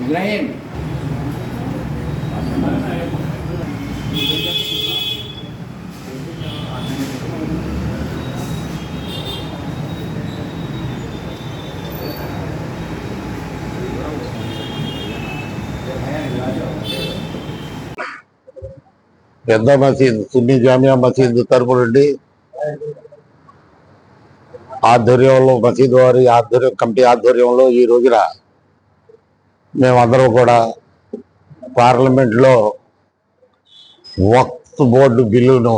ఇబ్రాహిం పెద్ద మసీద్ సున్ని జామియా మసీద్ తరపు నుండి ఆధ్వర్యంలో మసీద్ వారి ఆధ్వర్యం కమిటీ ఆధ్వర్యంలో ఈ రోజున మేమందరం కూడా పార్లమెంట్లో వక్త్ బోర్డు బిల్లును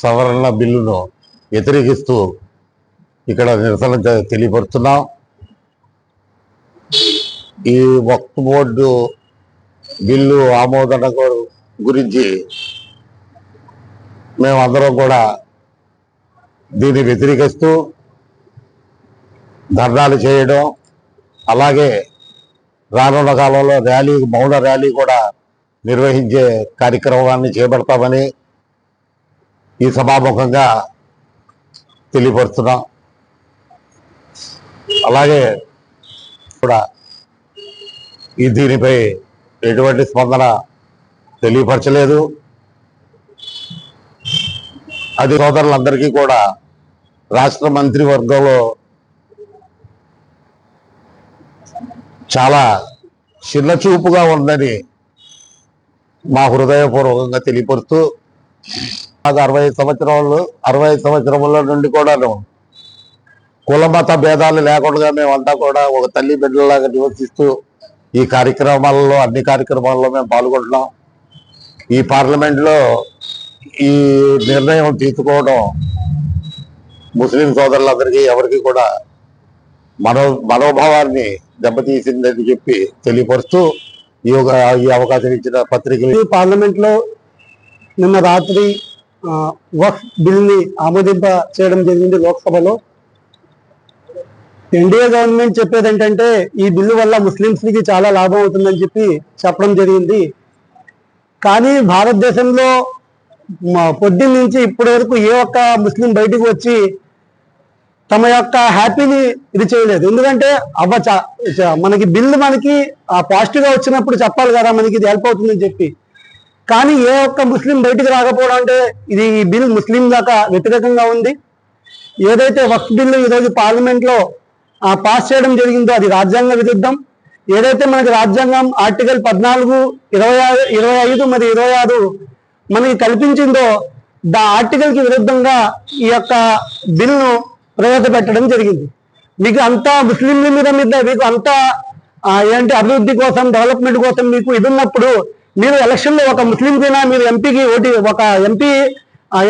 సవరణ బిల్లును వ్యతిరేకిస్తూ ఇక్కడ నిరసన తెలియపరుస్తున్నాం. ఈ వక్త్ బోర్డు బిల్లు ఆమోదన గురించి మేమందరం కూడా దీన్ని వ్యతిరేకిస్తూ ధర్నాలు చేయడం అలాగే రానున్న కాలంలో ర్యాలీ మౌన ర్యాలీ కూడా నిర్వహించే కార్యక్రమాన్ని చేపడతామని ఈ సభాముఖంగా తెలియపరుస్తున్నాం. అలాగే కూడా ఈ దీనిపై ఎటువంటి స్పందన తెలియపరచలేదు. అది సోదరులందరికీ కూడా రాష్ట్ర మంత్రివర్గంలో చాలా చిన్న చూపుగా ఉందని మా హృదయపూర్వకంగా తెలియపరుస్తూ నాకు అరవై సంవత్సరాలు అరవై సంవత్సరముల నుండి కూడాను కుల మత భేదాలు లేకుండా మేమంతా కూడా ఒక తల్లి బిడ్డలాగా నివసిస్తూ ఈ కార్యక్రమాలలో అన్ని కార్యక్రమాల్లో మేము పాల్గొంటున్నాం. ఈ పార్లమెంట్లో ఈ నిర్ణయం తీసుకోవడం ముస్లిం సోదరులందరికీ ఎవరికి కూడా మనో మనోభావాన్ని దెబ్బతీసిందని చెప్పి తెలియపరుస్తూ ఈ ఒక ఈ అవకాశం ఇచ్చిన పత్రికలు ఈ నిన్న రాత్రి ఆ, వక్ఫ్ బిల్ని ఆమోదింప చేయడం జరిగింది లోక్సభలో. ఎన్డీఏ గవర్నమెంట్ చెప్పేది ఏంటంటే ఈ బిల్లు వల్ల ముస్లింస్కి చాలా లాభం అవుతుందని చెప్పి చెప్పడం జరిగింది. కానీ భారతదేశంలో పొద్దున్న నుంచి ఇప్పటి వరకు ఏ ఒక్క ముస్లిం బయటకు వచ్చి తమ యొక్క హ్యాపీని ఇది చేయలేదు. ఎందుకంటే అవ్వ మనకి బిల్లు మనకి ఆ పాజిటివ్గా వచ్చినప్పుడు చెప్పాలి కదా మనకి ఇది హెల్ప్ అవుతుందని చెప్పి. కానీ ఏ ఒక్క ముస్లిం బయటికి రాకపోవడం అంటే ఇది ఈ బిల్ ముస్లిం దాకా వ్యతిరేకంగా ఉంది. ఏదైతే వక్ఫ్ బిల్లు ఈరోజు పార్లమెంట్లో ఆ, పాస్ చేయడం జరిగిందో అది రాజ్యాంగ విరుద్ధం. ఏదైతే మనకి రాజ్యాంగం ఆర్టికల్ పద్నాలుగు ఇరవై ఆరు ఇరవై ఐదు మరి ఇరవై ఆరు మనకి కల్పించిందో దా ఆర్టికల్కి విరుద్ధంగా ఈ యొక్క బిల్ను ప్రవేశపెట్టడం జరిగింది. మీకు అంతా ముస్లింల మీద మీద మీకు అంతా ఏంటి అభివృద్ధి కోసం డెవలప్మెంట్ కోసం మీకు ఇది ఉన్నప్పుడు మీరు ఎలక్షన్లో ఒక ముస్లిం కైనా మీరు ఎంపీకి ఓటి ఒక ఎంపీ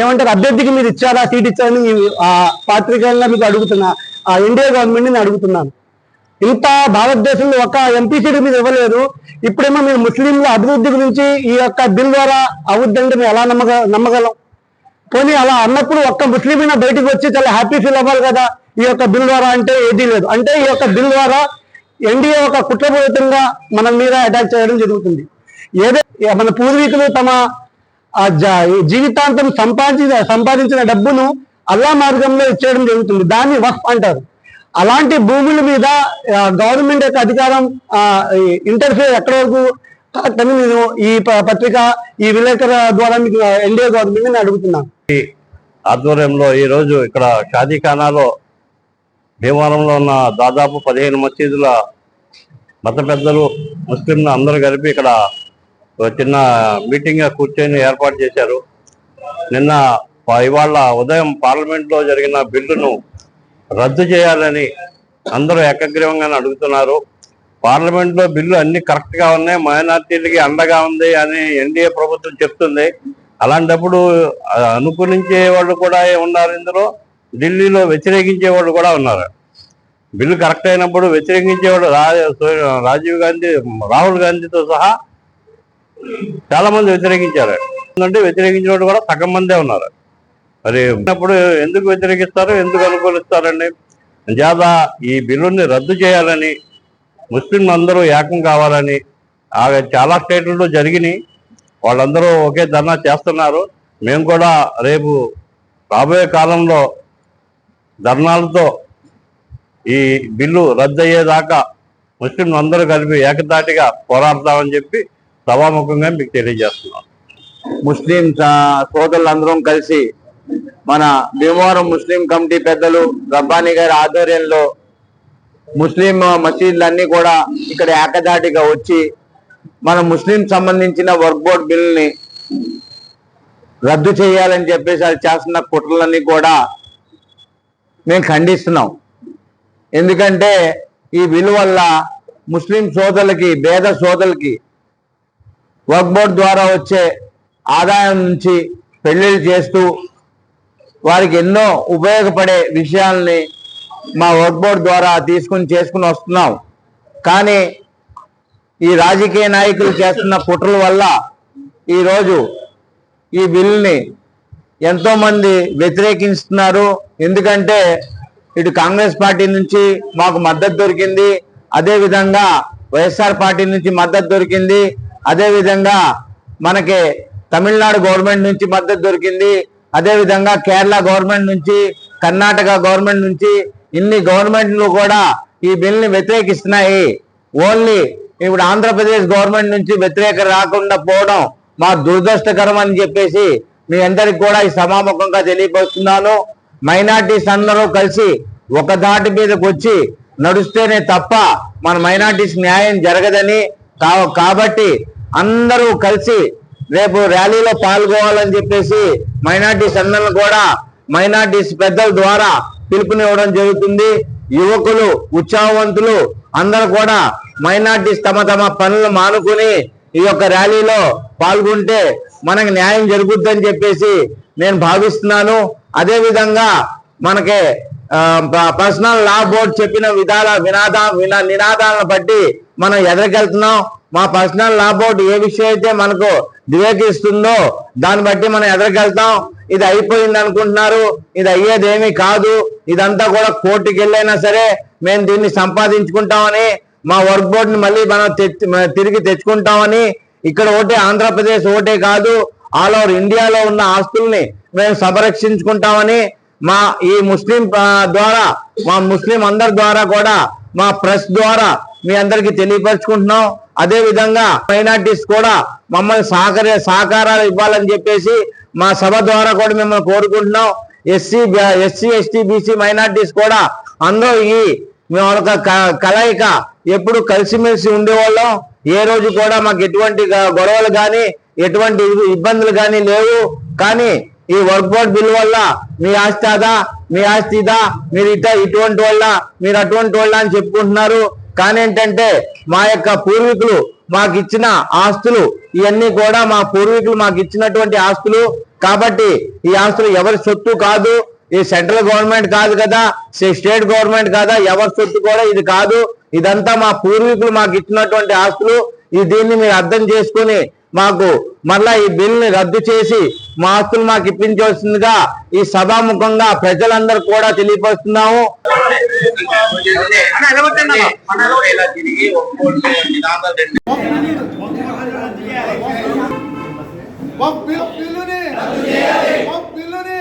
ఏమంటారు అభ్యర్థికి మీరు ఇచ్చారా సీట్ ఇచ్చారని ఆ పాత్రికల్లో మీకు అడుగుతున్నా ఆ ఎన్డీఏ గవర్నమెంట్ని నేను అడుగుతున్నాను. ఇంత భారతదేశంలో ఒక ఎంపీ సీట్ మీరు ఇవ్వలేదు. ఇప్పుడేమో మీరు ముస్లింల అభివృద్ధి గురించి ఈ యొక్క బిల్ ద్వారా అవుద్దంటే మేము ఎలా నమ్మగ నమ్మగలం? పోనీ అలా అన్నప్పుడు ఒక్క ముస్లిమైనా బయటకు వచ్చి చాలా హ్యాపీ ఫీల్ అవ్వాలి కదా? ఈ యొక్క బిల్ ద్వారా అంటే ఏదీ లేదు. అంటే ఈ యొక్క బిల్ ద్వారా ఎన్డీఏ ఒక కుట్రపూరితంగా మన మీద అటాక్ చేయడం జరుగుతుంది. ఏదైతే మన పూర్వీకులు తమ జీవితాంతం సంపాదించిన సంపాదించిన డబ్బును అల్లా మార్గంలో ఇచ్చేయడం జరుగుతుంది. దాన్ని వఫ్ అంటారు. అలాంటి భూముల మీద గవర్నమెంట్ యొక్క అధికారం ఇంటర్ఫియర్ ఎక్కడి వరకు కానీ నేను ఈ ప- పత్రిక ఈ విలేకరు ద్వారా మీకు ఎన్డీఏ గవర్నమెంట్ నేను అడుగుతున్నాను ఆధ్వర్యంలో ఈ రోజు ఇక్కడ షాదీఖానాలో భీమవరంలో ఉన్న దాదాపు పదిహేను మసీదుల మత పెద్దలు ముస్లింలు అందరూ కలిపి ఇక్కడ ఒక చిన్న మీటింగ్ కూర్చొని ఏర్పాటు చేశారు. నిన్న ఇవాళ ఉదయం పార్లమెంట్లో జరిగిన బిల్లును రద్దు చేయాలని అందరూ ఏకగ్రీవంగానే అడుగుతున్నారు. పార్లమెంట్లో బిల్లు అన్ని కరెక్ట్గా ఉన్నాయి మైనార్టీలకి అండగా ఉంది అని ఎన్డీఏ ప్రభుత్వం చెప్తుంది. అలాంటప్పుడు అనుకూలించే వాళ్ళు కూడా ఉన్నారు ఇందులో ఢిల్లీలో వ్యతిరేకించే వాళ్ళు కూడా ఉన్నారు. బిల్లు కరెక్ట్ అయినప్పుడు వ్యతిరేకించేవాడు రా రాజీవ్ గాంధీ రాహుల్ గాంధీతో సహా చాలా మంది వ్యతిరేకించారు. ఎందుకంటే వ్యతిరేకించిన వాళ్ళు కూడా సగం మందే ఉన్నారు. మరి అప్పుడు ఎందుకు వ్యతిరేకిస్తారు ఎందుకు అనుకూలిస్తారండి? జాదా ఈ బిల్లుని రద్దు చేయాలని ముస్లింలు అందరూ ఏకం కావాలని ఆ చాలా స్టేట్లలో జరిగినాయి. వాళ్ళందరూ ఒకే ధర్నా చేస్తున్నారు. మేము కూడా రేపు రాబోయే కాలంలో ధర్నాలతో ఈ బిల్లు రద్దు అయ్యేదాకా ముస్లింలు అందరూ కలిపి ఏకదాటిగా పోరాడతామని చెప్పి సభాముఖంగా మీకు తెలియజేస్తున్నాం. ముస్లిం సోదరులందరం కలిసి మన భీమవరం ముస్లిం కమిటీ పెద్దలు రబ్బానీ గారి ఆధ్వర్యంలో ముస్లిం మసీదులన్నీ కూడా ఇక్కడ ఏకదాటిగా వచ్చి మన ముస్లిం సంబంధించిన వర్క్ బోర్డ్ బిల్ని రద్దు చేయాలని చెప్పేసి అది చేస్తున్న కుట్రలన్నీ కూడా మేము ఖండిస్తున్నాం. ఎందుకంటే ఈ బిల్లు వల్ల ముస్లిం సోదరులకి పేద సోదరులకి వర్క్ బోర్డ్ ద్వారా వచ్చే ఆదాయం నుంచి పెళ్ళిళ్ళు చేస్తూ వారికి ఎన్నో ఉపయోగపడే విషయాల్ని మా వర్క్ బోర్డ్ ద్వారా తీసుకుని చేసుకుని వస్తున్నాం. కానీ ఈ రాజకీయ నాయకులు చేస్తున్న కుట్రల వల్ల ఈరోజు ఈ బిల్లుని ఎంతోమంది వ్యతిరేకిస్తున్నారు. ఎందుకంటే ఇటు కాంగ్రెస్ పార్టీ నుంచి మాకు మద్దతు దొరికింది. అదేవిధంగా వైఎస్ఆర్ పార్టీ నుంచి మద్దతు దొరికింది. అదేవిధంగా మనకి తమిళనాడు గవర్నమెంట్ నుంచి మద్దతు దొరికింది. అదేవిధంగా కేరళ గవర్నమెంట్ నుంచి కర్ణాటక గవర్నమెంట్ నుంచి ఇన్ని గవర్నమెంట్లు కూడా ఈ బిల్ని వ్యతిరేకిస్తున్నాయి. ఓన్లీ ఇప్పుడు ఆంధ్రప్రదేశ్ గవర్నమెంట్ నుంచి వ్యతిరేక రాకుండా పోవడం మా దురదృష్టకరం అని చెప్పేసి మీ అందరికి కూడా ఈ సమాముఖంగా తెలియపరుస్తున్నాను. మైనార్టీస్ అందరూ కలిసి ఒక దాటి మీదకి వచ్చి నడుస్తేనే తప్ప మన మైనార్టీస్ న్యాయం జరగదని కాబట్టి అందరూ కలిసి రేపు ర్యాలీలో పాల్గొవాలని చెప్పేసి మైనార్టీస్ అందరిని కూడా మైనార్టీస్ పెద్దల ద్వారా పిలుపునివ్వడం జరుగుతుంది. యువకులు ఉత్సాహవంతులు అందరూ కూడా మైనార్టీస్ తమ తమ పనులు మానుకుని ఈ యొక్క ర్యాలీలో పాల్గొంటే మనకు న్యాయం జరుగుద్దని చెప్పేసి నేను భావిస్తున్నాను. అదేవిధంగా మనకి పర్సనల్ లా బోర్డ్ చెప్పిన విధాల వినాదా వినా నినాదాలను బట్టి మనం ఎదరికెళ్తున్నాం. మా పర్సనల్ లా బోర్డు ఏ విషయం అయితే మనకు వివేకిస్తుందో దాన్ని బట్టి మనం ఎదరికెళ్తాం. ఇది అయిపోయింది అనుకుంటున్నారు. ఇది అయ్యేదేమీ కాదు. ఇదంతా కూడా కోర్టుకి వెళ్ళైనా సరే మేము దీన్ని సంపాదించుకుంటామని మా వర్క్ బోర్డుని మళ్ళీ మనం తెచ్చి తిరిగి తెచ్చుకుంటామని ఇక్కడ ఓటే ఆంధ్రప్రదేశ్ ఒకటే కాదు ఆల్ ఓవర్ ఇండియాలో ఉన్న ఆస్తుల్ని మేము సంరక్షించుకుంటామని మా ఈ ముస్లిం ద్వారా మా ముస్లిం అందరి ద్వారా కూడా మా ప్రెస్ ద్వారా మీ అందరికి తెలియపరచుకుంటున్నాం. అదే విధంగా మైనార్టీస్ కూడా మమ్మల్ని సహకార సహకారాలు ఇవ్వాలని చెప్పేసి మా సభ ద్వారా కూడా మిమ్మల్ని కోరుకుంటున్నాం. SC SC ST BC minorities కూడా అందరూ ఈ మేము ఒక కలయిక ఎప్పుడు కలిసిమెలిసి ఉండేవాళ్ళం. ఏ రోజు కూడా మాకు ఎటువంటి గొడవలు కానీ ఎటువంటి ఇబ్బందులు కానీ లేవు. కానీ ఈ వర్క్ బోర్డ్ బిల్ వల్ల మీ ఆస్తి అదా మీ ఆస్తి ఇదా మీరు ఇట ఇటువంటి వాళ్ళ మీరు అటువంటి వాళ్ళ అని చెప్పుకుంటున్నారు. కానీ ఏంటంటే మా యొక్క పూర్వీకులు మాకు ఇచ్చిన ఆస్తులు ఇవన్నీ కూడా మా పూర్వీకులు మాకు ఇచ్చినటువంటి ఆస్తులు కాబట్టి ఈ ఆస్తులు ఎవరి సొత్తు కాదు ఈ సెంట్రల్ గవర్నమెంట్ కాదు కదా స్టేట్ గవర్నమెంట్ కాదా ఎవరి సొత్తు కూడా ఇది కాదు. ఇదంతా మా పూర్వీకులు మాకు ఇచ్చినటువంటి ఆస్తులు. ఈ దీన్ని మీరు అర్థం చేసుకొని మాకు మళ్ళా ఈ బిల్ని రద్దు చేసి మా ఆస్తులు మాకు ఇప్పించవలసిందిగా ఈ సభాముఖంగా ప్రజలందరూ కూడా తెలియపరుస్తున్నాము. బిల్లుని వక్ బిల్లుని